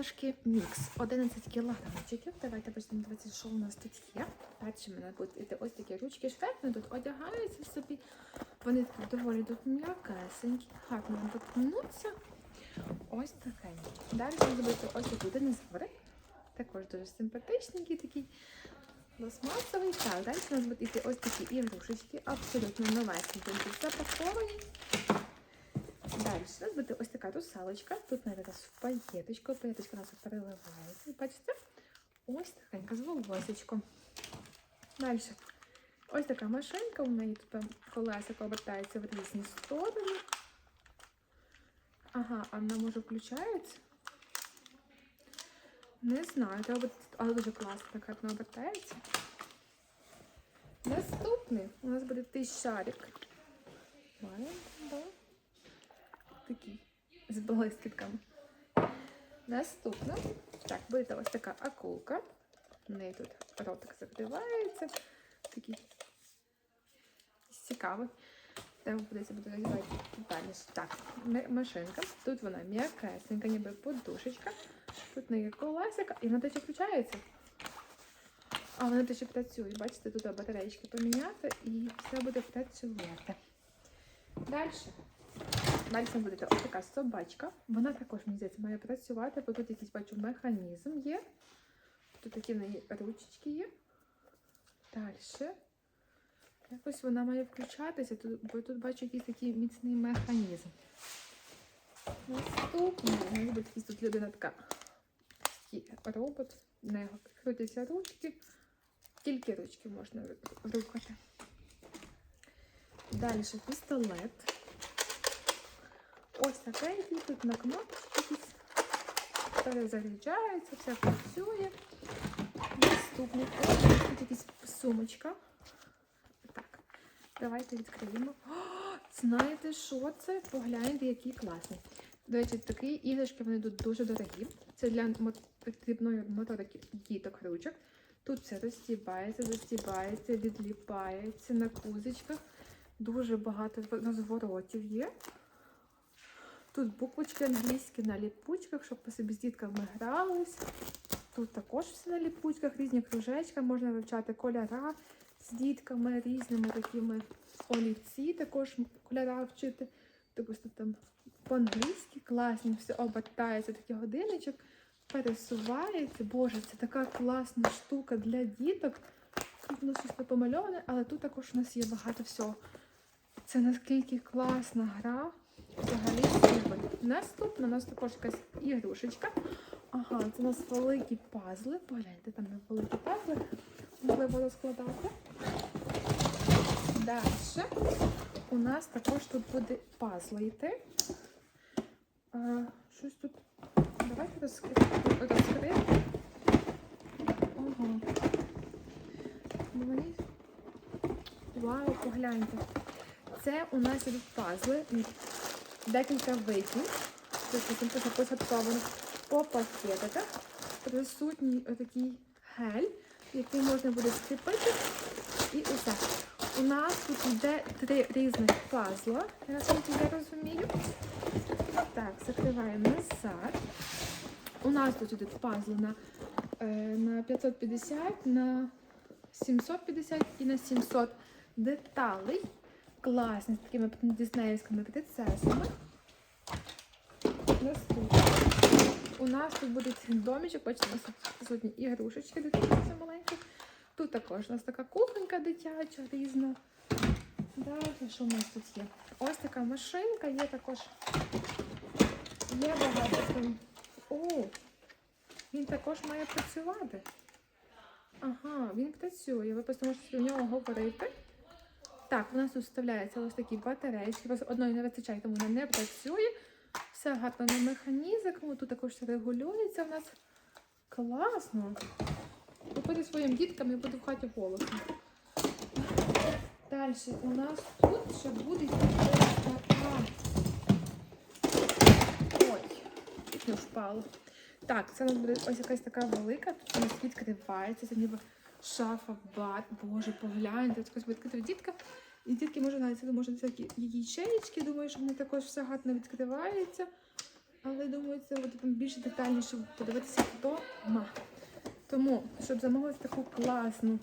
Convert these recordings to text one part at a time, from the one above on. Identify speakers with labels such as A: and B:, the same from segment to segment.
A: іграшки мікс. 11 кілограмчиків. Давайте почнемо дивитися, що у нас тут є. Перші в мене будуть ось такі ручки шведні, тут одягаються собі. Вони такі доволі тут м'якесенькі, гарно тут мнуться. Ось таке. Далі зробити ось такі динозаври. Також дуже симпатичненький такий пластмасовий. Так, далі у нас будуть іти ось такі ігрушечки, абсолютно новесенькі. Тут запаковані. Далі у нас буде ось така русалочка. Тут навіть така паєточка. Паєточка у нас переливається. Бачите? Ось такенька з волосечком. Далі. Ось така машинка. У неї тут прям колесико обертається в різні сторони. Ага, а вона може включається? Не знаю, треба буде, але дуже класно так гарно обертається. Наступний у нас буде той шарик. Маємо, да? Такий з блискітками. Наступна. Так, буде ось така акулка. У неї тут ротик закривається. Такий цікавий. Треба буде розглядати детальніше. Так, машинка. Тут вона м'якесенька, ніби подушечка. Тут неї колесика, і вона ще включається. А вона ще працює. Бачите, тут батареїчки поміняти і все буде працювати. Далі. Далі це буде ось така собачка. Вона також, мені здається, має працювати, бо тут якийсь бачу механізм є. Тут такі в неї ручечки є. Далі. Якось вона має включатися, бо тут бачу якийсь такий міцний механізм. Наступний, нас буде якийсь тут людина така. Робот, в нього крутяться ручки. Тільки ручки можна рухати. Далі пістолет. Ось таке, який тут на кнопочці якісь перезаряджається, все працює. Наступний ось тут якась сумочка. Так, давайте відкриємо. О, знаєте, що це? Погляньте, які класні. До речі, такі іграшки вони тут дуже дорогі. Це для потрібної моторики діток ручок. Тут все розстібається, застібається, відліпається на кузичках. Дуже багато розворотів є. Тут буквочки англійські на ліпучках, щоб ви собі з дітками грались. Тут також все на ліпучках, різні кружечка, можна вивчати кольора з дітками, різними такими олівці, також кольора вчити. Тобто там по-англійськи класні, все обертається, такий годинничок, пересувається. Боже, це така класна штука для діток. Тут у нас щось не помальоване, але тут також у нас є багато всього. Це наскільки класна гра. Взагалі. Наступна у нас також якась ігрушечка. Ага, це у нас великі пазли. Погляньте, там великі пазли. Можливо розкладати. Далі у нас також тут буде пазли йти. А, щось тут. Давайте розкриємо. Ага. Ну. Вау, погляньте. Це у нас ідуть пазли. Декілька видів. Тобто посадковано по пакетиках. Присутній отакий гель, який можна буде скріпити. І усе. У нас тут йде три різних пазла, наскільки я розумію. Так, закриваємо назад. У нас тут йдуть пазли на, е, на 550, на 750 і на 700 деталей. Класні, з такими диснеївськими принцесами. У нас тут буде домічок, бачите, у нас присутні ігрушечки дитячі маленькі. Тут також у нас така кухонька дитяча, різна. Далі, що у нас тут є? Ось така машинка, є також. Є багато. О! Він також має працювати. Ага, він працює. Ви просто можете в нього говорити. Так, у нас тут вставляються ось такі батарейки. Просто одної не вистачає, тому вона не працює. Все гарно на механізм. Тут також регулюється у нас. Класно. Купити своїм діткам і буде в хаті голосно. Далі у нас тут ще буде така. Ой, не впало. Так, це буде ось якась така велика, тут у нас відкривається, це ніби шафа, бат. Боже, погляньте, якось відкрита дітка. І дітки можуть навіть може всякі ячеїчки, думаю, що вони також все гарно відкривається. Але думаю, це там більш детальніше подивитися вдома. Тому, щоб замовити таку класну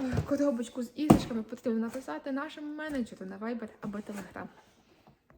A: е, коробочку з іграшками, потрібно написати нашому менеджеру на Viber або Telegram.